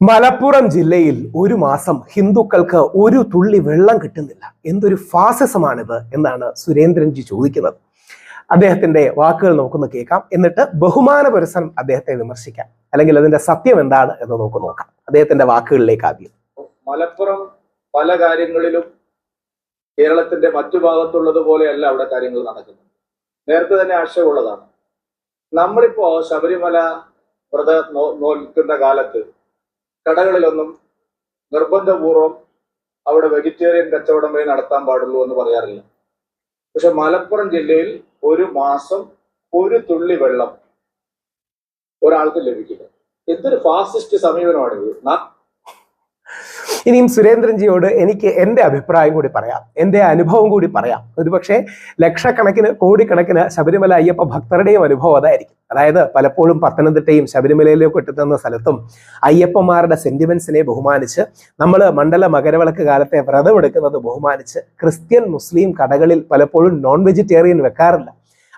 മലപ്പുറം ജില്ലയിൽ ഒരു മാസം ഹിന്ദുക്കൾക്ക് ഒരു തുള്ളി വെള്ളം കിട്ടുന്നില്ല. എന്തൊരു ഫാസിസമാണിത് എന്നാണ് സുരേന്ദ്രൻജി ചോദിക്കുന്നത്. അദ്ദേഹത്തിന്റെ വാക്കുകൾ നമുക്കൊന്ന് കേൾക്കാം. എന്നിട്ട് ബഹുമാന പുരസരം അദ്ദേഹത്തെ വിമർശിക്കാം. അല്ലെങ്കിൽ അതിന്റെ സത്യം എന്താണ് എന്ന് നമുക്ക് നോക്കാം. അദ്ദേഹത്തിന്റെ വാക്കുകളിലേക്ക് ആദ്യം. മലപ്പുറം പല കാര്യങ്ങളിലും കേരളത്തിന്റെ മറ്റു ഭാഗത്തുള്ളത് പോലെയല്ല അവിടെ കാര്യങ്ങൾ നടക്കുന്നത്. നേരത്തെ തന്നെ ആശയമുള്ളതാണ്. നമ്മളിപ്പോ ശബരിമല വ്രത നോൽക്കുന്ന കാലത്ത് കടകളിലൊന്നും നിർബന്ധപൂർവം അവിടെ വെജിറ്റേറിയൻ കച്ചവടം വഴി നടത്താൻ പാടുള്ളൂ എന്ന് പറയാറില്ല. പക്ഷെ മലപ്പുറം ജില്ലയിൽ ഒരു മാസം ഒരു തുള്ളി വെള്ളം ഒരാൾക്ക് ലഭിക്കില്ല. എന്തൊരു ഫാസിസ്റ്റ് സമീപനമാണിത്. ഇനിയും സുരേന്ദ്രൻജിയോട് എനിക്ക് എന്റെ അഭിപ്രായം കൂടി പറയാം. എന്റെ അനുഭവം കൂടി പറയാം. ഒരുപക്ഷെ ലക്ഷക്കണക്കിന് കോടിക്കണക്കിന് ശബരിമല അയ്യപ്പ ഭക്തരുടെയും അനുഭവം അതായിരിക്കും. അതായത് പലപ്പോഴും പത്തനംതിട്ടയും ശബരിമലയിലേക്ക് എത്തുന്ന സ്ഥലത്തും അയ്യപ്പന്മാരുടെ സെന്റിമെന്റ്സിനെ ബഹുമാനിച്ച് നമ്മൾ മണ്ഡല മകരവിളക്ക് കാലത്തെ വ്രതമെടുക്കുന്നത് ബഹുമാനിച്ച് ക്രിസ്ത്യൻ മുസ്ലിം കടകളിൽ പലപ്പോഴും നോൺ വെജിറ്റേറിയൻ വെക്കാറില്ല.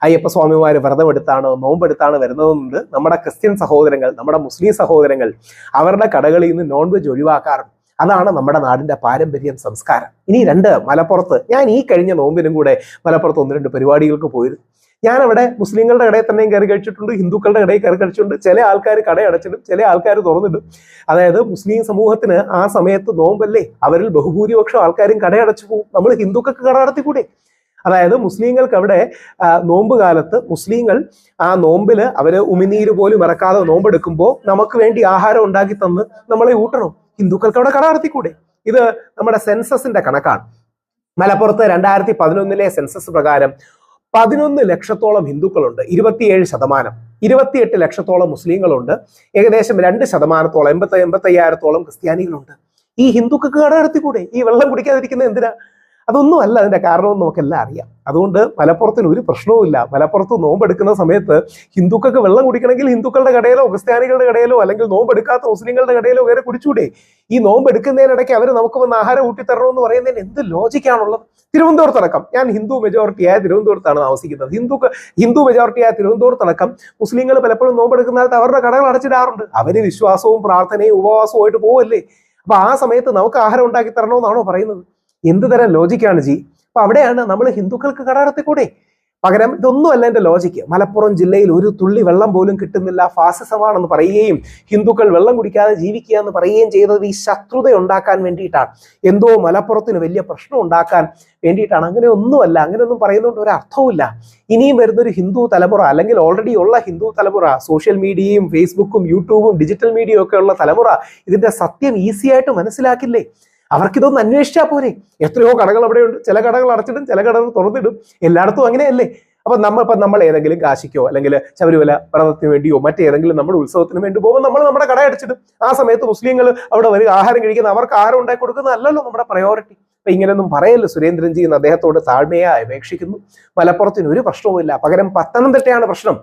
അയ്യപ്പ സ്വാമിമാർ വ്രതമെടുത്താണ് നോമ്പെടുത്താണ് വരുന്നതെന്ന് നമ്മുടെ ക്രിസ്ത്യൻ സഹോദരങ്ങൾ നമ്മുടെ മുസ്ലിം സഹോദരങ്ങൾ അവരുടെ കടകളിൽ നിന്ന് നോൺ വെജ് ഒഴിവാക്കാറുണ്ട്. അതാണ് നമ്മുടെ നാടിന്റെ പാരമ്പര്യം സംസ്കാരം. ഇനി രണ്ട് മലപ്പുറത്ത്. ഞാൻ ഈ കഴിഞ്ഞ നോമ്പിനും കൂടെ മലപ്പുറത്ത് ഒന്ന് രണ്ട് പരിപാടികൾക്ക് പോയിരുന്നു. ഞാനവിടെ മുസ്ലിങ്ങളുടെ ഇടയിൽ തന്നെയും കയറി കഴിച്ചിട്ടുണ്ട് ഹിന്ദുക്കളുടെ ഇടയിൽ കയറി കഴിച്ചിട്ടുണ്ട്. ചില ആൾക്കാർ കട അടച്ചിടും ചില ആൾക്കാർ തുറന്നിടും. അതായത് മുസ്ലിം സമൂഹത്തിന് ആ സമയത്ത് നോമ്പല്ലേ? അവരിൽ ബഹുഭൂരിപക്ഷം ആൾക്കാരും കടയടച്ചു പോകും. നമ്മൾ ഹിന്ദുക്കൾക്ക് കട നടത്തിക്കൂടെ? അതായത് മുസ്ലിങ്ങൾക്ക് അവിടെ നോമ്പ് കാലത്ത് മുസ്ലിങ്ങൾ ആ നോമ്പിൽ അവർ ഉമിനീര് പോലും ഇറക്കാതെ നോമ്പെടുക്കുമ്പോൾ നമുക്ക് വേണ്ടി ആഹാരം ഉണ്ടാക്കി തന്ന് നമ്മളെ ഊട്ടണം. ഹിന്ദുക്കൾക്ക് അവിടെ കട നടത്തിക്കൂടെ? ഇത് നമ്മുടെ സെൻസസിന്റെ കണക്കാണ്. മലപ്പുറത്ത് രണ്ടായിരത്തി പതിനൊന്നിലെ സെൻസസ് പ്രകാരം പതിനൊന്ന് ലക്ഷത്തോളം ഹിന്ദുക്കളുണ്ട് ഇരുപത്തിയേഴ് ശതമാനം. ഇരുപത്തിയെട്ട് ലക്ഷത്തോളം മുസ്ലിങ്ങളുണ്ട് ഏകദേശം രണ്ട് ശതമാനത്തോളം എൺപത്തി എൺപത്തയ്യായിരത്തോളം ക്രിസ്ത്യാനികളുണ്ട്. ഈ ഹിന്ദുക്കൾക്ക് കട നടത്തിക്കൂടെ? ഈ വെള്ളം കുടിക്കാതിരിക്കുന്നത് എന്തിനാ? അതൊന്നും അല്ല അതിന്റെ കാരണമെന്ന് നമുക്കെല്ലാം അറിയാം. അതുകൊണ്ട് മലപ്പുറത്തിന് ഒരു പ്രശ്നവുമില്ല മലപ്പുറത്ത് നോമ്പെടുക്കുന്ന സമയത്ത് ഹിന്ദുക്കൾക്ക് വെള്ളം കുടിക്കണമെങ്കിൽ ഹിന്ദുക്കളുടെ കടയിലോ ക്രിസ്ത്യാനികളുടെ കടയിലോ അല്ലെങ്കിൽ നോമ്പെടുക്കാത്ത മുസ്ലിങ്ങളുടെ കടയിലോ വേറെ കുടിച്ചൂടെ? ഈ നോമ്പെടുക്കുന്നതിനിടയ്ക്ക് അവർ നമുക്ക് വന്ന് ആഹാരം ഊട്ടിത്തരണമെന്ന് പറയുന്നതിന് എന്ത് ലോജിക്കാണുള്ളത്? തിരുവനന്തപുരത്തടക്കം ഞാൻ ഹിന്ദു മെജോറിറ്റിയായ തിരുവനന്തപുരത്താണ് താമസിക്കുന്നത്. ഹിന്ദു ഹിന്ദു മെജോറിറ്റിയായ തിരുവനന്തപുരത്തടക്കം മുസ്ലിങ്ങൾ പലപ്പോഴും നോമ്പെടുക്കുന്ന കാലത്ത് അവരുടെ കടകൾ അടച്ചിടാറുണ്ട്. അവർ വിശ്വാസവും പ്രാർത്ഥനയും ഉപവാസവും ആയിട്ട് പോവല്ലേ? അപ്പൊ ആ സമയത്ത് നമുക്ക് ആഹാരം ഉണ്ടാക്കി തരണമെന്നാണോ പറയുന്നത്? എന്ത് തരം ലോജിക്കാണ് ജി? അപ്പൊ അവിടെയാണ് നമ്മൾ ഹിന്ദുക്കൾക്ക് കടകടത്തി കൂടെ. പകരം ഇതൊന്നുമല്ല എന്റെ ലോജിക്ക് മലപ്പുറം ജില്ലയിൽ ഒരു തുള്ളി വെള്ളം പോലും കിട്ടുന്നില്ല. ഫാസിസമാണെന്ന് പറയുകയും ഹിന്ദുക്കൾ വെള്ളം കുടിക്കാതെ ജീവിക്കുക എന്ന് പറയുകയും ചെയ്തത് ഈ ശത്രുത ഉണ്ടാക്കാൻ വേണ്ടിയിട്ടാണ്. എന്തോ മലപ്പുറത്തിന് വലിയ പ്രശ്നം ഉണ്ടാക്കാൻ വേണ്ടിയിട്ടാണ്. അങ്ങനെ ഒന്നുമല്ല. അങ്ങനെയൊന്നും പറയുന്നതുകൊണ്ട് ഒരു അർത്ഥവുമില്ല ഇനിയും വരുന്നൊരു ഹിന്ദു തലമുറ അല്ലെങ്കിൽ ഓൾറെഡി ഉള്ള ഹിന്ദു തലമുറ സോഷ്യൽ മീഡിയയും ഫേസ്ബുക്കും യൂട്യൂബും ഡിജിറ്റൽ മീഡിയയും ഒക്കെ ഉള്ള തലമുറ ഇതിന്റെ സത്യം ഈസിയായിട്ട് മനസ്സിലാക്കില്ലേ? അവർക്കിതൊന്ന് അന്വേഷിച്ചാൽ പോരെ. എത്രയോ കടകൾ അവിടെയുണ്ട്. ചില കടകൾ അടച്ചിടും ചില കടകൾ തുറന്നിടും. എല്ലായിടത്തും അങ്ങനെയല്ലേ? അപ്പൊ നമ്മൾ ഇപ്പൊ നമ്മൾ ഏതെങ്കിലും കാശിക്കോ അല്ലെങ്കിൽ ശബരിമല വ്രതത്തിന് വേണ്ടിയോ മറ്റേതെങ്കിലും നമ്മുടെ ഉത്സവത്തിന് വേണ്ടി പോകുമ്പോൾ നമ്മൾ നമ്മുടെ കട അടച്ചിടും. ആ സമയത്ത് മുസ്ലിങ്ങൾ അവിടെ വരിക ആഹാരം കഴിക്കുന്ന അവർക്ക് ആഹാരം ഉണ്ടാക്കി കൊടുക്കുന്നതല്ലല്ലോ നമ്മുടെ പ്രയോറിറ്റി അപ്പൊ ഇങ്ങനെയൊന്നും പറയല്ലോ സുരേന്ദ്രൻജി എന്ന് അദ്ദേഹത്തോട് താഴ്മയായി അപേക്ഷിക്കുന്നു. മലപ്പുറത്തിന് ഒരു പ്രശ്നവുമില്ല. പകരം പത്തനംതിട്ടയാണ് പ്രശ്നം.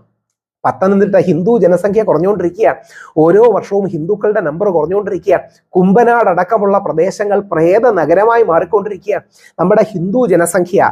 പത്തനംതിട്ട ഹിന്ദു ജനസംഖ്യ കുറഞ്ഞുകൊണ്ടിരിക്കുകയാണ് ഓരോ വർഷവും ഹിന്ദുക്കളുടെ നമ്പർ കുറഞ്ഞുകൊണ്ടിരിക്കുകയാണ് കുമ്പനാട് അടക്കമുള്ള പ്രദേശങ്ങൾ പ്രേത നഗരമായി മാറിക്കൊണ്ടിരിക്കുകയാണ് നമ്മുടെ ഹിന്ദു ജനസംഖ്യ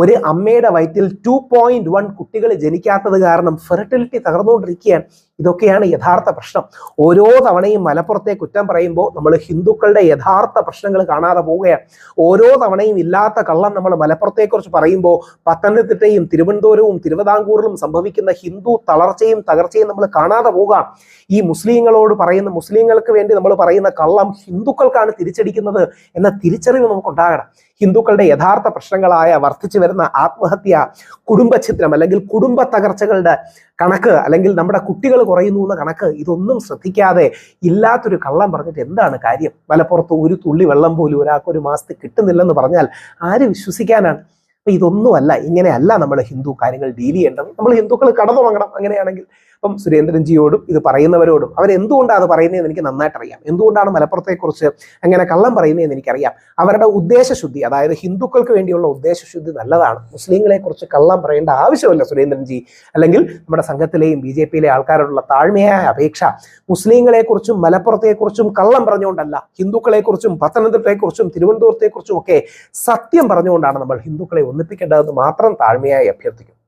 ഒരു അമ്മയുടെ വയറ്റിൽ ടു പോയിന്റ് വൺ കുട്ടികൾ ജനിക്കാത്തത് കാരണം ഫെർട്ടിലിറ്റി തകർന്നുകൊണ്ടിരിക്കുകയാണ്. ഇതൊക്കെയാണ് യഥാർത്ഥ പ്രശ്നം. ഓരോ തവണയും മലപ്പുറത്തെ കുറ്റം പറയുമ്പോൾ നമ്മൾ ഹിന്ദുക്കളുടെ യഥാർത്ഥ പ്രശ്നങ്ങൾ കാണാതെ പോവുകയാണ്. ഓരോ തവണയും ഇല്ലാത്ത കള്ളം നമ്മൾ മലപ്പുറത്തെക്കുറിച്ച് പറയുമ്പോൾ പത്തനംതിട്ടയും തിരുവനന്തപുരവും തിരുവിതാംകൂറിലും സംഭവിക്കുന്ന ഹിന്ദു തളർച്ചയും തകർച്ചയും നമ്മൾ കാണാതെ പോകാം ഈ മുസ്ലിങ്ങളോട് പറയുന്ന മുസ്ലിങ്ങൾക്ക് വേണ്ടി നമ്മൾ പറയുന്ന കള്ളം ഹിന്ദുക്കൾക്കാണ് തിരിച്ചടിക്കുന്നത് എന്ന തിരിച്ചറിവ് നമുക്കുണ്ടാകണം. ഹിന്ദുക്കളുടെ യഥാർത്ഥ പ്രശ്നങ്ങളായ വർദ്ധിച്ചു വരുന്ന ആത്മഹത്യ കുടുംബഛിദ്രം അല്ലെങ്കിൽ കുടുംബ തകർച്ചകളുടെ കണക്ക് അല്ലെങ്കിൽ നമ്മുടെ കുട്ടികൾ കുറയുന്നു എന്ന കണക്ക് ഇതൊന്നും ശ്രദ്ധിക്കാതെ ഇല്ലാത്തൊരു കള്ളം പറഞ്ഞിട്ട് എന്താണ് കാര്യം? മലപ്പുറത്ത് ഒരു തുള്ളി വെള്ളം പോലും ഒരാൾക്ക് ഒരു മാസത്തിൽ കിട്ടുന്നില്ലെന്ന് പറഞ്ഞാൽ ആര് വിശ്വസിക്കാനാണ്? അപ്പൊ ഇതൊന്നുമല്ല ഇങ്ങനെയല്ല നമ്മൾ ഹിന്ദു കാര്യങ്ങൾ ഡീൽ ചെയ്യേണ്ടത്. നമ്മൾ ഹിന്ദുക്കൾ കടന്നുറങ്ങണം അങ്ങനെയാണെങ്കിൽ അപ്പം സുരേന്ദ്രൻജിയോടും ഇത് പറയുന്നവരോടും അവരെന്തുകൊണ്ടാണ് അത് പറയുന്നതെന്ന് എനിക്ക് നന്നായിട്ട് അറിയാം എന്തുകൊണ്ടാണ് മലപ്പുറത്തെക്കുറിച്ച് അങ്ങനെ കള്ളം പറയുന്നതെന്ന് എനിക്കറിയാം. അവരുടെ ഉദ്ദേശശുദ്ധി അതായത് ഹിന്ദുക്കൾക്ക് വേണ്ടിയുള്ള ഉദ്ദേശശുദ്ധി നല്ലതാണ്. മുസ്ലിങ്ങളെ കുറിച്ച് കള്ളം പറയേണ്ട ആവശ്യമില്ല സുരേന്ദ്രൻജി. അല്ലെങ്കിൽ നമ്മുടെ സംഘത്തിലെയും ബി ജെ പിയിലെ ആൾക്കാരോടുള്ള താഴ്മയായ അപേക്ഷ മുസ്ലിങ്ങളെക്കുറിച്ചും മലപ്പുറത്തെക്കുറിച്ചും കള്ളം പറഞ്ഞുകൊണ്ടല്ല. ഹിന്ദുക്കളെക്കുറിച്ചും പത്തനംതിട്ടയെക്കുറിച്ചും തിരുവനന്തപുരത്തെക്കുറിച്ചും ഒക്കെ സത്യം പറഞ്ഞുകൊണ്ടാണ് നമ്മൾ ഹിന്ദുക്കളെ ഒന്നിപ്പിക്കേണ്ടതെന്ന് മാത്രം താഴ്മയായി അഭ്യർത്ഥിക്കുന്നു.